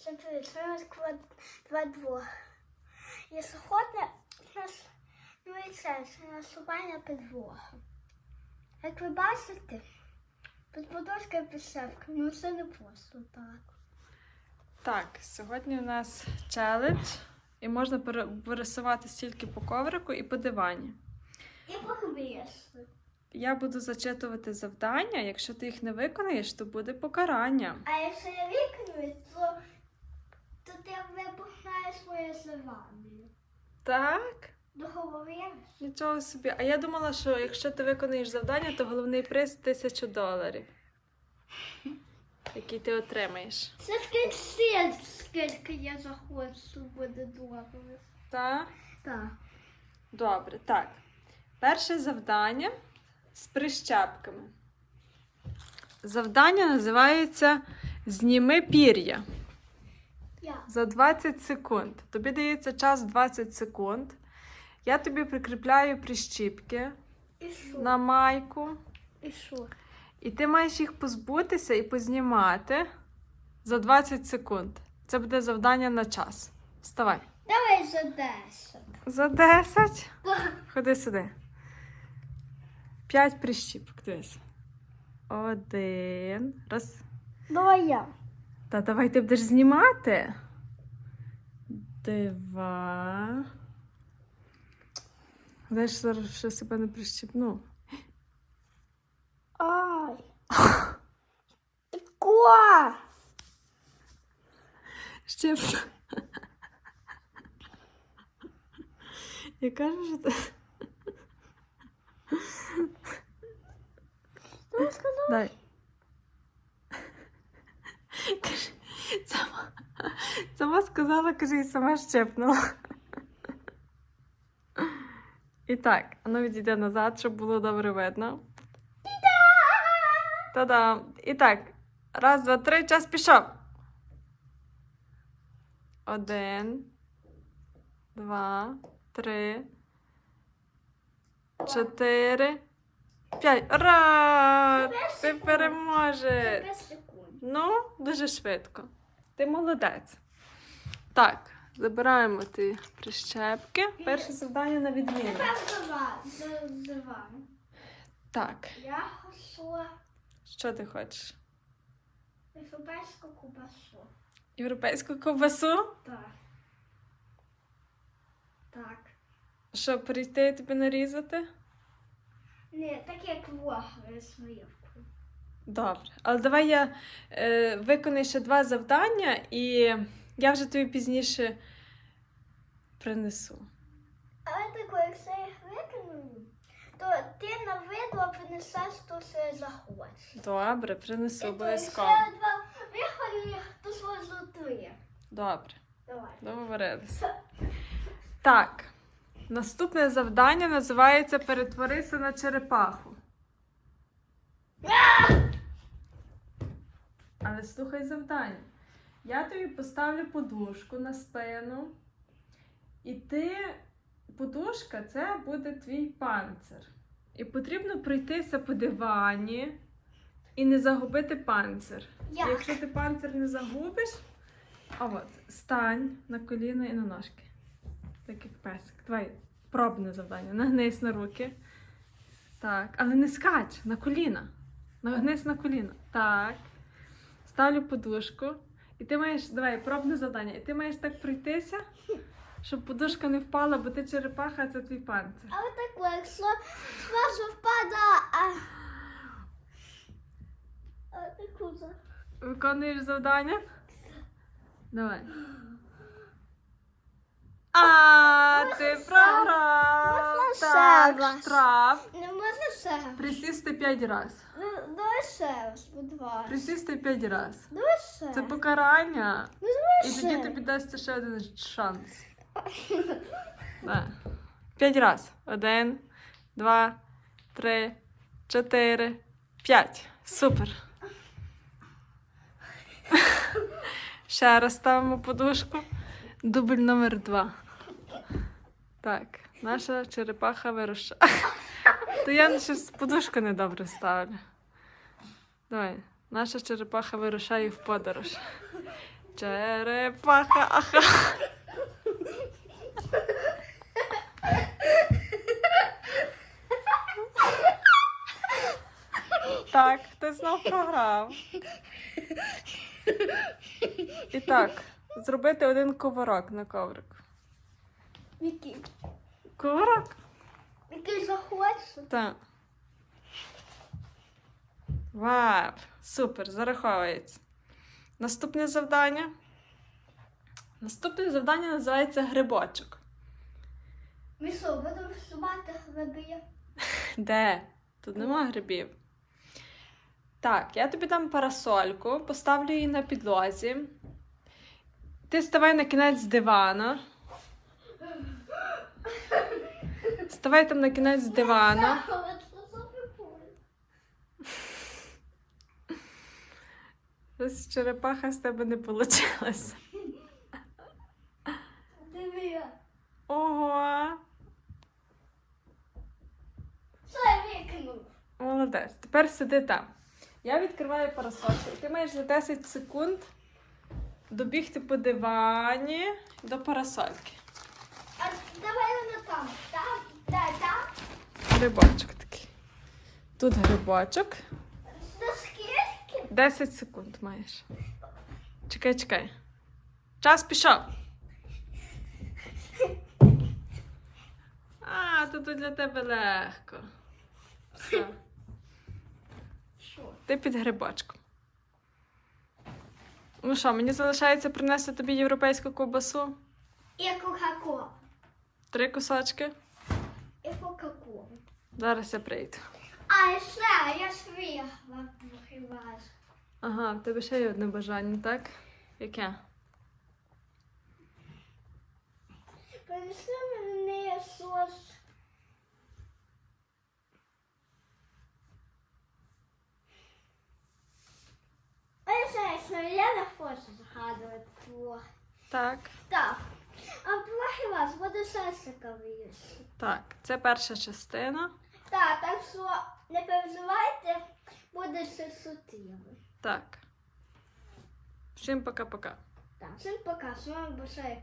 Смотри, у нас квад... два двох. Якщо ходне, у нас ну і це, це насування підлога. Як ви бачите, під подушкою підшевка, ну це не просто так. Так, сьогодні у нас челендж, і можна пере- пересуватися тільки по коврику і по дивані. І по похвісно. Я буду зачитувати завдання. Якщо ти їх не виконаєш, то буде покарання. А якщо я виконую, то ти вибухаєш моє завдання. Так, Договорились? нічого собі. А я думала, що якщо ти виконаєш завдання, то головний приз тисячу доларів, який ти отримаєш. Це скільки, скільки я захочу, буде добре. Так? Так. Добре, так. Перше завдання з прищепками. Завдання називається Зніми пір'я. За 20 секунд. Тобі дається час 20 секунд. Я тобі прикріпляю прищіпки на майку, І що? і ти маєш їх позбутися і познімати за 20 секунд. Це буде завдання на час. Вставай. Давай за 10. За 10. Ходи сюди. П'ять прищіпок. Дивись. Один. Раз. Давай я. Та давай ти будеш знімати. Два. Знаєш, зараз ще себе не прищіпну. Ай. Тако. Ще. Я кажу, що ти. Дай. Сама сказала, кажи, і сама щепнула. І так, ну відійде назад, щоб було добре видно. Та-дам! І так, раз, два, три, час пішов. Один, два, три, чотири, п'ять. Ура! Ти переможеш! Ну, дуже швидко. Ти молодець. Так, забираємо ті прищепки. Перше завдання на відміну. Так, Я хочу що ти хочеш? європейську кубасу. Європейську ковбасу? Так. Так. Що, прийти і тобі нарізати? Ні, так як вогли з. Добре. Але давай я е, виконую ще два завдання, і я вже тобі пізніше принесу. Але тако, якщо я їх виконую, то ти на виду принесеш, то все захочеш. Добре, принесу обов'язково. я два виконую, то своє золотує. Добре. Давай. Договорилися. Так. Наступне завдання називається Перетворися на черепаху. Але слухай завдання. Я тобі поставлю подушку на спину, і ти, подушка це буде твій панцир. І потрібно пройтися по дивані і не загубити панцир. Як? Якщо ти панцир не загубиш, а от стань на коліна і на ножки. Так як песик. Давай пробне завдання. Нагнись на руки. Так, але не скач на коліна. Нагнись на коліна. Так. Ставлю подушку. І ти маєш, давай, пробне завдання. І ти маєш так пройтися, щоб подушка не впала, бо ти черепаха, а це твій панцир. Але так, якщо зразу впада, а... А. Виконуєш завдання? Давай. А, ти програв. Можна Так, штраф. Не можна ще раз? Присісти п'ять раз. Ну, Давай ще раз, будь ласка. Присісти п'ять раз. Давай ще. Це покарання. Ну, давай І ще. тоді тобі дасться ще один шанс. Да. П'ять раз. Один, два, три, чотири, п'ять. Супер. Ще раз ставимо подушку. Дубль номер два. Так, наша черепаха вирушає. То я щось подушку недобре ставлю. Давай. Наша черепаха вирушає в подорож. Черепаха, аха. Так, ти знов програв. І так, зробити один коварок на коврику. Який? Коварок? Який захочеш? Так. Вау! Супер, зараховується. Наступне завдання. Наступне завдання називається грибочок. Ми що, будемо вшивати гриби? Де? Тут нема грибів. Так, я тобі дам парасольку, поставлю її на підлозі. Ти ставай на кінець дивана. Ставай там на кінець дивана. Ось черепаха з тебе не вийшла. Ого! Що я викинув? Молодець. Тепер сиди там. Я відкриваю парасольку. Ти маєш за 10 секунд добігти по дивані до парасольки. А давай воно там. Так, так, так. Грибочок такий. Тут грибочок. За скільки? 10 секунд маєш. Чекай, чекай. Час пішов. А, тут для тебе легко. Все. Ти під грибочком. Ну що, мені залишається принести тобі європейську ковбасу. І кока-кола. Три кусочки. І кока-кола. Зараз я прийду. А, ще, я ж виграла. Ага, в тебе ще є одне бажання, так? Яке? Принеси мені сос. А я знаю, що хочу згадувати твого. Так. Так. А трохи вас буде виїсти. Так, це перша частина. Так, так що не переживайте, буде все сутиво. Так. Всім пока-пока. Так, всім пока, з вами Бушай